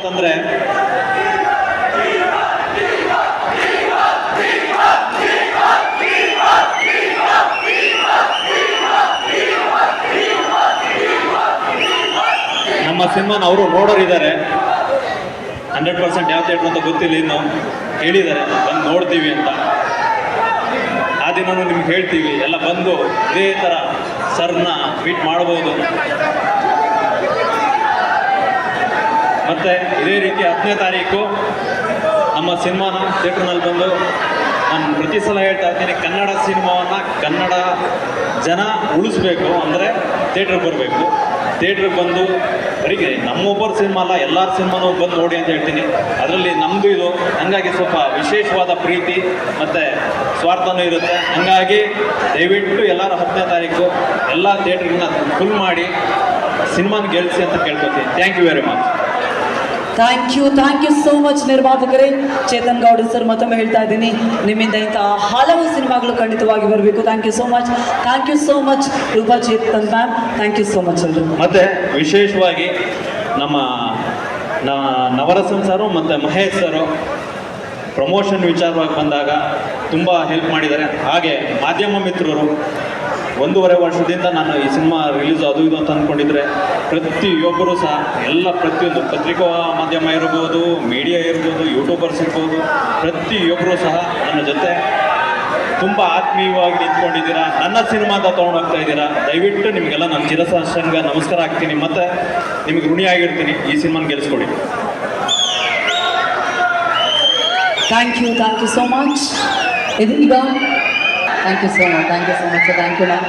ಅಂತಂದ್ರೆ, ನಮ್ಮ ಸಿನಿಮಾನ ಅವರು ನೋಡೋರಿದ್ದಾರೆ. ಹಂಡ್ರೆಡ್ ಪರ್ಸೆಂಟ್ ಯಾವ ಥಿಯೇಟ್ರ್ ಅಂತ ಗೊತ್ತಿಲ್ಲ ಇನ್ನು. ಹೇಳಿದ್ದಾರೆ, ಬಂದು ನೋಡ್ತೀವಿ ಅಂತ. ಆ ದಿನವೂ ನಿಮ್ಗೆ ಹೇಳ್ತೀವಿ, ಎಲ್ಲ ಬಂದು ಇದೇ ಥರ ಸರ್ನ ಮೀಟ್ ಮಾಡ್ಬೋದು. ಮತ್ತೆ ಇದೇ ರೀತಿ ಹತ್ತನೇ ತಾರೀಕು ನಮ್ಮ ಸಿನಿಮಾನ ಥಿಯೇಟ್ರ್ನಲ್ಲಿ ಬಂದು ನಾನು ಪ್ರತಿ ಸಲ ಹೇಳ್ತಾ ಇದ್ದೀನಿ ಕನ್ನಡ ಸಿನಿಮಾವನ್ನು ಕನ್ನಡ ಜನ ಉಳಿಸ್ಬೇಕು. ಅಂದರೆ ಥಿಯೇಟ್ರಿಗೆ ಬರಬೇಕು. ಥಿಯೇಟ್ರಿಗೆ ಬಂದು, ಬರೀ ನಮ್ಮೊಬ್ಬರ ಸಿನಿಮಾ ಅಲ್ಲ, ಎಲ್ಲರ ಸಿನಿಮಾನೂ ಬಂದು ನೋಡಿ ಅಂತ ಹೇಳ್ತೀನಿ. ಅದರಲ್ಲಿ ನಮ್ಮದು ಇದು. ಹಂಗಾಗಿ ಸ್ವಲ್ಪ ವಿಶೇಷವಾದ ಪ್ರೀತಿ ಮತ್ತು ಸ್ವಾರ್ಥನೂ ಇರುತ್ತೆ. ಹಂಗಾಗಿ ದಯವಿಟ್ಟು ಎಲ್ಲರೂ ಹತ್ತನೇ ತಾರೀಕು ಎಲ್ಲ ಥಿಯೇಟ್ರಿನ ಫುಲ್ ಮಾಡಿ ಸಿನಿಮಾನ ಗೆಲ್ಲಿಸಿ ಅಂತ ಕೇಳ್ಕೊತೀನಿ. Thank you very much thank you thank you so much ನಿರ್ಮಾಪಕರೇ. Chetan Gowda sir, ಮತ್ತೊಮ್ಮೆ ಹೇಳ್ತಾ ಇದ್ದೀನಿ. ನಿಮ್ಮಿಂದ ಇಂತಹ ಹಲವು ಸಿನಿಮಾಗಳು ಖಂಡಿತವಾಗಿ ಬರಬೇಕು. Thank you so much thank you so much Roopa Chetan ma'am thank you so much ಎಲ್ರು ಮತ್ತೆ ವಿಶೇಷವಾಗಿ ನಮ್ಮ ನವರಸನ್ ನವರಸಂ ಸರು ಮತ್ತು ಮಹೇಶ್ ಸರು ಪ್ರಮೋಷನ್ ವಿಚಾರವಾಗಿ ಬಂದಾಗ ತುಂಬ ಹೆಲ್ಪ್ ಮಾಡಿದ್ದಾರೆ. ಹಾಗೆ ಮಾಧ್ಯಮ ಮಿತ್ರರು ಒಂದೂವರೆ ವರ್ಷದಿಂದ ನಾನು ಈ ಸಿನಿಮಾ ರಿಲೀಸ್ ಅದು ಇದು ಅಂತ ಅಂದ್ಕೊಂಡಿದ್ರೆ ಪ್ರತಿಯೊಬ್ಬರು ಸಹ, ಎಲ್ಲ ಪ್ರತಿಯೊಂದು ಪತ್ರಿಕಾ ಮಾಧ್ಯಮ ಇರ್ಬೋದು ಮೀಡಿಯಾ ಇರ್ಬೋದು ಯೂಟ್ಯೂಬರ್ಸ್ ಇರ್ಬೋದು, ಪ್ರತಿಯೊಬ್ಬರು ಸಹ ನನ್ನ ಜೊತೆ ತುಂಬ ಆತ್ಮೀಯವಾಗಿ ನಿಂತ್ಕೊಂಡಿದ್ದೀರಾ, ನನ್ನ ಸಿನಿಮಾದ ತೊಗೊಂಡೋಗ್ತಾ ಇದ್ದೀರಾ, ದಯವಿಟ್ಟು ನಿಮಗೆಲ್ಲ ನಾನು ಚಿರಸಂಗ ನಮಸ್ಕಾರ ಆಗ್ತೀನಿ ಮತ್ತು ನಿಮಗೆ ಋಣಿಯಾಗಿರ್ತೀನಿ, ಈ ಸಿನಿಮಾನ ಗೆಲ್ಲಿಸ್ಕೊಡಿ. Thank you thank you so much ಇದೀಗ thank you so much thank you so much thank you ma'am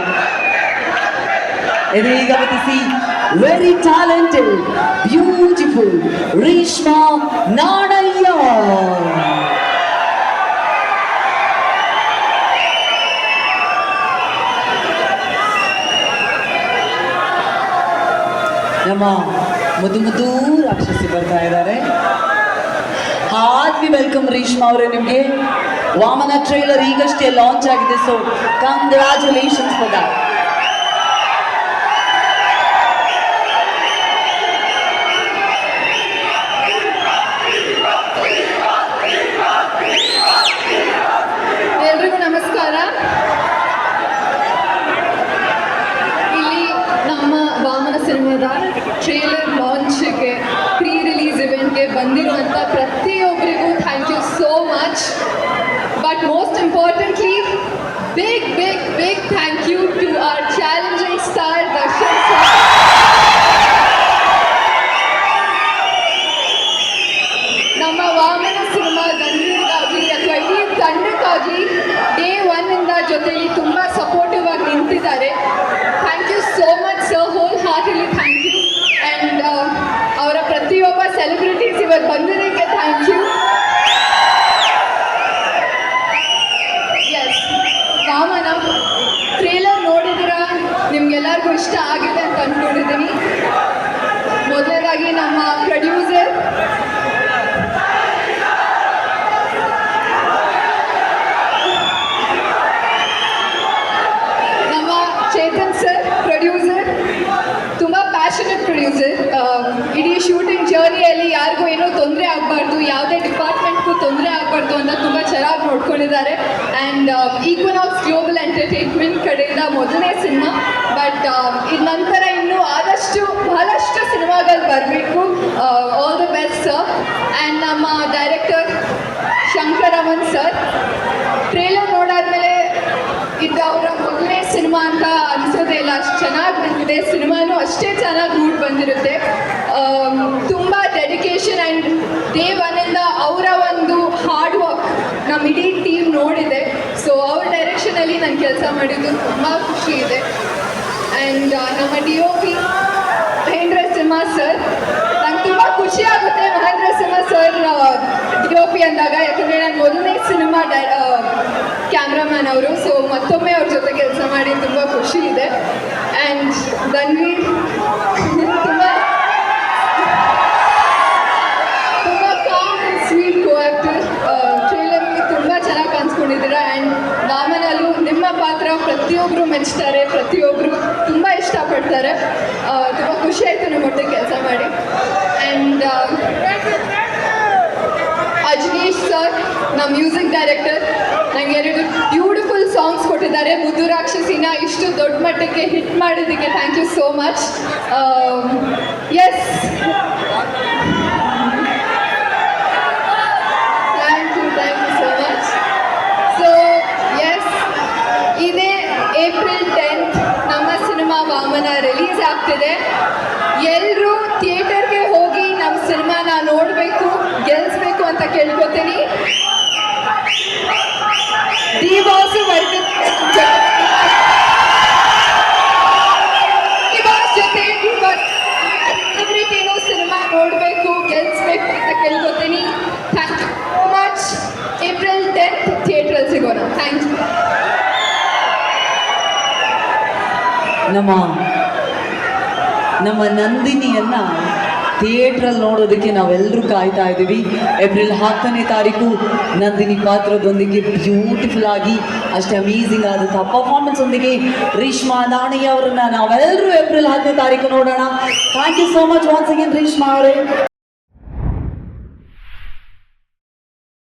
ಇದೀಗ ಗಮನಿಸಿ very talented beautiful Reeshma Nanaiah ನಮ್ಮ ಮುದ್ದು ಮುದ್ದು ರಾಕ್ಷಸಿ ಬರ್ತಾ ಇದ್ದಾರೆ. ಹಾರ್ಟ್ಲಿ ವೆಲ್ಕಮ್ ರೀಷ್ಮಾ ಅವರೇ ನಿಮಗೆ. ವಾಮನ ಟ್ರೈಲರ್ ಈಗಷ್ಟೇ ಲಾಂಚ್ ಆಗಿದೆ. ಸೊ ಕಂಗ್ರಾಚುಲೇಷನ್ಸ್ ಫಾರ್ ದಟ್ ನಮಸ್ಕಾರ. ಇಲ್ಲಿ ನಮ್ಮ ವಾಮನ ಸಿನಿಮಾದ ಟ್ರೇಲರ್ ಲಾಂಚ್ಗೆ ಪ್ರೀ ರಿಲೀಸ್ ಇವೆಂಟ್ಗೆ ಬಂದಿರುವಂಥ ಪ್ರತಿಯೊಬ್ಬರಿಗೂ thank you so much but most importantly big big big thank you to our challenging star Darshan sir ನಮ್ಮ ವಾಮನ ಸಿನಿಮಾ ಗಂಧರ್ಗಾಗಲಿ ಅಥವಾ ಇಡೀ ತಂಡಕ್ಕಾಗಲಿ ಡೇ ಒನ್ನಿಂದ ಜೊತೆಲಿ ತುಂಬ ಸಪೋರ್ಟಿವ್ ಆಗಿ ನಿಂತಿದ್ದಾರೆ. Thank you so much sir whole heartly thank you and ಅವರ ಪ್ರತಿಯೊಬ್ಬ celebrities ಇವತ್ತು ಬಂದಿದ್ದಕ್ಕೆ thank you yes Vamana trailer ನೋಡಿದಿರ ನಿಮ್ಗೆಲ್ಲರಿಗೂ ಇಷ್ಟ ಆಗಿದೆ ಅಂತ ಅಂದ್ಕೊಂಡಿದ್ದೀನಿ ಮೊದಲನೇದಾಗಿ ನಮ್ಮ ಪ್ರೊಡ್ಯೂಸರ್ ನಮ್ಮ ಚೇತನ್ ಸರ್ ಪ್ರೊಡ್ಯೂಸರ್ ತುಂಬ ಪ್ಯಾಷನೆಟ್ ಪ್ರೊಡ್ಯೂಸರ್ ಇಡೀ ಜರ್ನಿಯಲ್ಲಿ ಯಾರಿಗೂ ಏನೂ ತೊಂದರೆ ಆಗಬಾರ್ದು, ಯಾವುದೇ ಡಿಪಾರ್ಟ್ಮೆಂಟ್ಗೂ ತೊಂದರೆ ಆಗಬಾರ್ದು ಅಂತ ತುಂಬ ಚೆನ್ನಾಗಿ ನೋಡ್ಕೊಂಡಿದ್ದಾರೆ. ಆ್ಯಂಡ್ ಈಕ್ವನಾಕ್ಸ್ ಗ್ಲೋಬಲ್ ಎಂಟರ್ಟೈನ್ಮೆಂಟ್ ಕಡೆಯಿಂದ ಮೊದಲನೇ ಸಿನಿಮಾ. ಬಟ್ ಇದ ನಂತರ ಇನ್ನೂ ಆದಷ್ಟು, ಬಹಳಷ್ಟು ಸಿನಿಮಾಗಳು ಬರಬೇಕು. All the best sir and ನಮ್ಮ ಡೈರೆಕ್ಟರ್ ಶಂಕರಮನ್ ಸರ್ ಟ್ರೇಲರ್ ನೋಡಾದ್ಮೇಲೆ ಇದು ಅವರ ಮೊದಲನೇ ಸಿನಿಮಾ ಅಂತ ಅಷ್ಟು ಚೆನ್ನಾಗಿ ಬಂದಿದೆ. ಸಿನಿಮಾನು ಅಷ್ಟೇ ಚೆನ್ನಾಗಿ ರೂಟ್ ಬಂದಿರುತ್ತೆ. ತುಂಬ ಡೆಡಿಕೇಶನ್ ಆ್ಯಂಡ್ ದೇವ್ ಒನ್ನಿಂದ ಅವರ ಒಂದು ಹಾರ್ಡ್ ವರ್ಕ್ ನಮ್ಮ ಇಡೀ ಟೀಮ್ ನೋಡಿದೆ. ಸೊ ಅವ್ರ ಡೈರೆಕ್ಷನಲ್ಲಿ ನಾನು ಕೆಲಸ ಮಾಡಿದ್ದು ತುಂಬ ಖುಷಿ ಇದೆ. ಆ್ಯಂಡ್ ನಮ್ಮ D O P Mahendra Simha sir ನಂಗೆ ತುಂಬ ಖುಷಿ ಆಗುತ್ತೆ Mahendra Simha sir D O P ಅಂದಾಗ. ಯಾಕಂದರೆ ನಾನು ಮೊದಲನೇ ಸಿನಿಮಾ ಡೈ ಕ್ಯಾಮ್ರಾಮ್ಯಾನ್ ಅವರು. ಸೊ ಮತ್ತೊಮ್ಮೆ ಅವ್ರ ಜೊತೆ ಕೆಲಸ ಮಾಡಿ ತುಂಬ ಖುಷಿ ಇದೆ. ಆ್ಯಂಡ್ ಗನ್ವೀರ್ ತುಂಬ ತುಂಬ calm and sweet co actor ತುಂಬ ಚೆನ್ನಾಗಿ ಕಾಣಿಸ್ಕೊಂಡಿದ್ದೀರಾ? ಆ್ಯಂಡ್ ವಾಮನಲ್ಲೂ ನಿಮ್ಮ ಪಾತ್ರ ಪ್ರತಿಯೊಬ್ಬರು ಮೆಚ್ತಾರೆ ಪ್ರತಿಯೊಬ್ಬರು ತುಂಬ ಇಷ್ಟಪಡ್ತಾರೆ. ತುಂಬ ಖುಷಿ ಆಯಿತು ನಿಮ್ಮೊಟ್ಟಿಗೆ ಕೆಲಸ ಮಾಡಿ. ಆ್ಯಂಡ್ ಅಜ್ನೀಶ್ ಸರ್ ನಮ್ಮ ಮ್ಯೂಸಿಕ್ ಡೈರೆಕ್ಟರ್ ನನಗೆ ಎರಡು ಬ್ಯೂಟಿಫುಲ್ ಸಾಂಗ್ಸ್ ಕೊಟ್ಟಿದ್ದಾರೆ. ಮುದ್ದು ರಾಕ್ಷಸಿನ ಇಷ್ಟು ದೊಡ್ಡ ಮಟ್ಟಕ್ಕೆ ಹಿಟ್ ಮಾಡಿದ್ದಕ್ಕೆ thank you so much yes thank you thank you so much so yes ಇದೇ ಏಪ್ರಿಲ್ ಟೆಂತ್ ನಮ್ಮ ಸಿನಿಮಾ ವಾಮನ ರಿಲೀಸ್ ಆಗ್ತಿದೆ. ಎಲ್ಲರೂ ಥಿಯೇಟರ್ಗೆ ಹೋಗಿ ನಮ್ಮ ಸಿನಿಮಾನ ನೋಡಬೇಕು ಗೆಲ್ಲಿಸ್ಬೇಕು ಅಂತ ಕೇಳ್ಕೊತೀನಿ ಡಿ ಬಾಸ್ ವರ್ಗ ಡಿ ಬಾಸ್ ಜೊತೆ ಡಿ ಬಾಸ್ ಸೆಲೆಬ್ರಿಟಿನೂ ಸಿನಿಮಾ ನೋಡಬೇಕು ಗೆಲ್ಲಿಸ್ಬೇಕು ಅಂತ ಕೇಳ್ಕೊತೀನಿ thank you much April tenth ಥಿಯೇಟ್ರಲ್ಲಿ ಸಿಗೋಣ ಥ್ಯಾಂಕ್ ಯು ನಮ್ಮ ನಮ್ಮ ನಂದಿನಿಯನ್ನ ಥಿಯೇಟ್ರಲ್ಲಿ ನೋಡೋದಕ್ಕೆ ನಾವೆಲ್ಲರೂ ಕಾಯ್ತಾ ಇದ್ದೀವಿ. ಏಪ್ರಿಲ್ ಹತ್ತನೇ ತಾರೀಕು ನಂದಿನಿ ಪಾತ್ರದೊಂದಿಗೆ ಬ್ಯೂಟಿಫುಲ್ ಆಗಿ, ಅಷ್ಟೇ ಅಮೇಝಿಂಗ್ ಆದಂತಹ ಪರ್ಫಾರ್ಮೆನ್ಸ್ ಒಂದಿಗೆ ರೇಷ್ಮಾ ನಾಣಿ ಅವರನ್ನ ನಾವೆಲ್ಲರೂ ಏಪ್ರಿಲ್ ಹತ್ತನೇ ತಾರೀಕು ನೋಡೋಣ. Thank you so much once again Reshma ಅವರೇ.